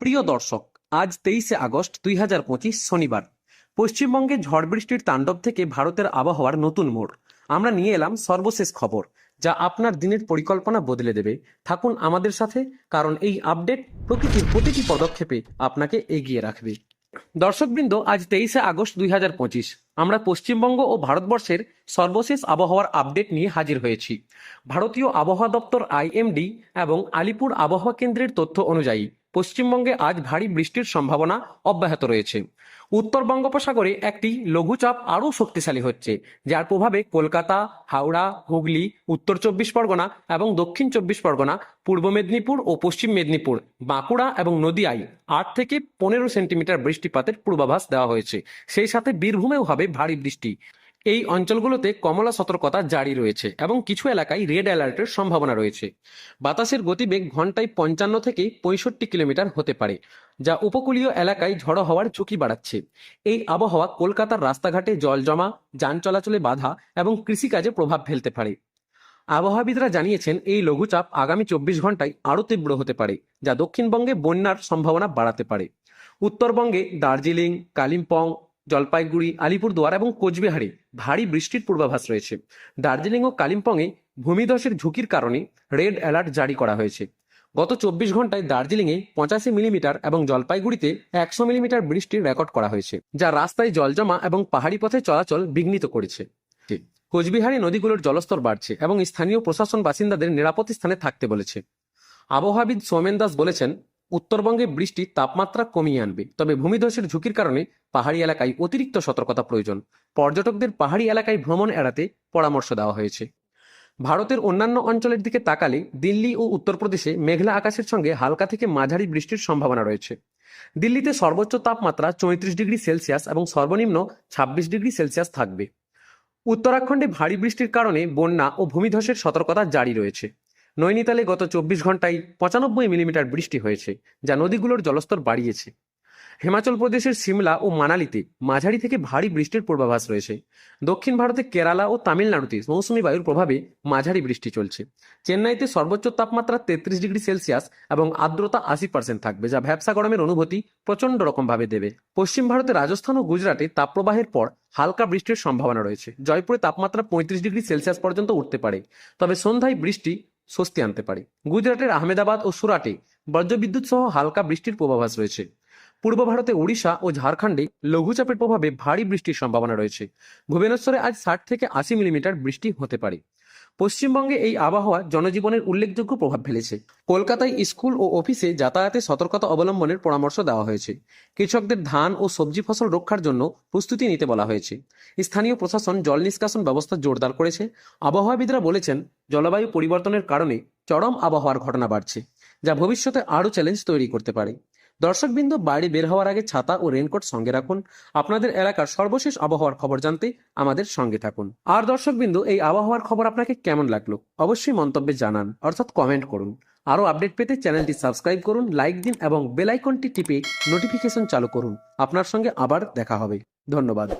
প্রিয় দর্শক, আজ তেইশে আগস্ট দুই হাজার পঁচিশ শনিবার। পশ্চিমবঙ্গে ঝড় বৃষ্টির তাণ্ডব থেকে ভারতের আবহাওয়ার নতুন মোড়। আমরা নিয়ে এলাম সর্বশেষ খবর, যা আপনার দিনের পরিকল্পনা বদলে দেবে। থাকুন আমাদের সাথে, কারণ এই আপডেট প্রকৃতির প্রতিটি পদক্ষেপে আপনাকে এগিয়ে রাখবে। দর্শকবৃন্দ, আজ তেইশে আগস্ট দুই হাজার পঁচিশ। আমরা পশ্চিমবঙ্গ ও ভারতবর্ষের সর্বশেষ আবহাওয়ার আপডেট নিয়ে হাজির হয়েছি। ভারতীয় আবহাওয়া দপ্তর আইএমডি এবং আলিপুর আবহাওয়া কেন্দ্রের তথ্য অনুযায়ী পশ্চিমবঙ্গে আজ ভারী বৃষ্টির সম্ভাবনা অব্যাহত রয়েছে। উত্তর বঙ্গোপসাগরে একটি লঘুচাপ আরও শক্তিশালী হচ্ছে, যার প্রভাবে কলকাতা, হাওড়া, হুগলি, উত্তর চব্বিশ পরগনা এবং দক্ষিণ চব্বিশ পরগনা, পূর্ব মেদিনীপুর ও পশ্চিম মেদিনীপুর, বাঁকুড়া এবং নদিয়ায় আট থেকে পনেরো সেন্টিমিটার বৃষ্টিপাতের পূর্বাভাস দেওয়া হয়েছে। সেই সাথে বীরভূমেও হবে ভারী বৃষ্টি। এই অঞ্চলগুলোতে কমলা সতর্কতা জারি রয়েছে এবং কিছু এলাকায় রেড অ্যালার্টের সম্ভাবনা রয়েছে। বাতাসের গতিবেগ ঘন্টায় পঞ্চান্ন থেকে পঁয়ষট্টি কিলোমিটার হতে পারে, যা উপকূলীয় এলাকায় ঝড়ো হওয়ার ঝুঁকি বাড়াচ্ছে। এই আবহাওয়া কলকাতার রাস্তাঘাটে জল জমা, যান চলাচলে বাধা এবং কৃষিকাজে প্রভাব ফেলতে পারে। আবহাওয়াবিদরা জানিয়েছেন, এই লঘুচাপ আগামী চব্বিশ ঘন্টায় আরও তীব্র হতে পারে, যা দক্ষিণবঙ্গে বন্যার সম্ভাবনা বাড়াতে পারে। উত্তরবঙ্গে দার্জিলিং, কালিম্পং জলপাইগুড়ি, আলিপুরদুয়ার এবং কোচবিহারে ভারী বৃষ্টির পূর্বাভাস রয়েছে। দার্জিলিং ও কালিম্পংয়ে ভূমিধসের ঝুঁকির কারণে রেড অ্যালার্ট জারি করা হয়েছে। গত চব্বিশ ঘন্টায় দার্জিলিংয়ে পঁচাশি মিলিমিটার এবং জলপাইগুড়িতে একশো মিলিমিটার বৃষ্টির রেকর্ড করা হয়েছে, যা রাস্তায় জলজমা এবং পাহাড়ি পথে চলাচল বিঘ্নিত করেছে। কোচবিহারে নদীগুলোর জলস্তর বাড়ছে এবং স্থানীয় প্রশাসন বাসিন্দাদের নিরাপদ স্থানে থাকতে বলেছে। আবহাওয়াবিদ সোমেন দাস বলেছেন উত্তরবঙ্গে বৃষ্টি তাপমাত্রা কমিয়ে আনবে। তবে ভূমিধসের ঝুঁকির কারণে পাহাড়ি এলাকায় অতিরিক্ত সতর্কতা প্রয়োজন। পর্যটকদের পাহাড়ি এলাকায় ভ্রমণ এড়াতে পরামর্শ দেওয়া হয়েছে। ভারতের অন্যান্য অঞ্চলের দিকে তাকালে দিল্লি ও উত্তরপ্রদেশে মেঘলা আকাশের সঙ্গে হালকা থেকে মাঝারি বৃষ্টির সম্ভাবনা রয়েছে। দিল্লিতে সর্বোচ্চ তাপমাত্রা চৌত্রিশ ডিগ্রি সেলসিয়াস এবং সর্বনিম্ন ছাব্বিশ ডিগ্রি সেলসিয়াস থাকবে। উত্তরাখণ্ডে ভারী বৃষ্টির কারণে বন্যা ও ভূমিধসের সতর্কতা জারি রয়েছে। নৈনিতালে গত চব্বিশ ঘন্টায় পঁচানব্বই মিলিমিটার বৃষ্টি হয়েছে, যা নদীগুলোর জলস্তর বাড়িয়েছে। হিমাচল প্রদেশের সিমলা ও মানালিতে মাঝারি থেকে ভারী বৃষ্টির পূর্বাভাস রয়েছে। দক্ষিণ ভারতে কেরালা ও তামিলনাড়ুতে মৌসুমী বায়ুর প্রভাবে মাঝারি বৃষ্টি চলছে। চেন্নাইতে সর্বোচ্চ তাপমাত্রা তেত্রিশ ডিগ্রি সেলসিয়াস এবং আর্দ্রতা আশি পার্সেন্ট থাকবে, যা ভ্যাবসা গরমের অনুভূতি প্রচণ্ড রকমভাবে দেবে। পশ্চিম ভারতে রাজস্থান ও গুজরাটে তাপপ্রবাহের পর হালকা বৃষ্টির সম্ভাবনা রয়েছে। জয়পুরে তাপমাত্রা পঁয়ত্রিশ ডিগ্রি সেলসিয়াস পর্যন্ত উঠতে পারে। তবে সন্ধ্যায় বৃষ্টি স্বস্তি আনতে পারে। গুজরাটের আহমেদাবাদ ও সুরাটে বজ্রবিদ্যুৎ সহ হালকা বৃষ্টির পূর্বাভাস রয়েছে। পূর্ব ভারতে ওড়িশা ও ঝাড়খণ্ডে লঘুচাপের প্রভাবে ভারী বৃষ্টির সম্ভাবনা রয়েছে। ভুবনেশ্বরে আজ ষাট থেকে আশি মিলিমিটার বৃষ্টি হতে পারে। পশ্চিমবঙ্গে এই আবহাওয়া জনজীবনের উল্লেখযোগ্য প্রভাব ফেলেছে। কলকাতায় স্কুল ও অফিসে যাতায়াতে সতর্কতা অবলম্বনের পরামর্শ দেওয়া হয়েছে। কৃষকদের ধান ও সবজি ফসল রক্ষার জন্য প্রস্তুতি নিতে বলা হয়েছে। স্থানীয় প্রশাসন জল নিষ্কাশন ব্যবস্থা জোরদার করেছে। আবহাওয়াবিদরা বলেছেন, জলবায়ু পরিবর্তনের কারণে চরম আবহাওয়ার ঘটনা বাড়ছে, যা ভবিষ্যতে আরও চ্যালেঞ্জ তৈরি করতে পারে। দর্শকবৃন্দ, বাড়ি বের হওয়ার আগে ছাতা ও রেনকোট সঙ্গে রাখুন। আপনাদের এলাকার সর্বশেষ আবহাওয়ার খবর জানতে আমাদের সঙ্গে থাকুন। আর দর্শকবৃন্দ, এই আবহাওয়ার খবর আপনাকে কেমন লাগল? অবশ্যই মন্তব্যে জানান, অর্থাৎ কমেন্ট করুন। আরও আপডেট পেতে চ্যানেলটি সাবস্ক্রাইব করুন লাইক দিন এবং বেলাইকনটি টিপে নোটিফিকেশন চালু করুন। আপনার সঙ্গে আবার দেখা হবে। ধন্যবাদ।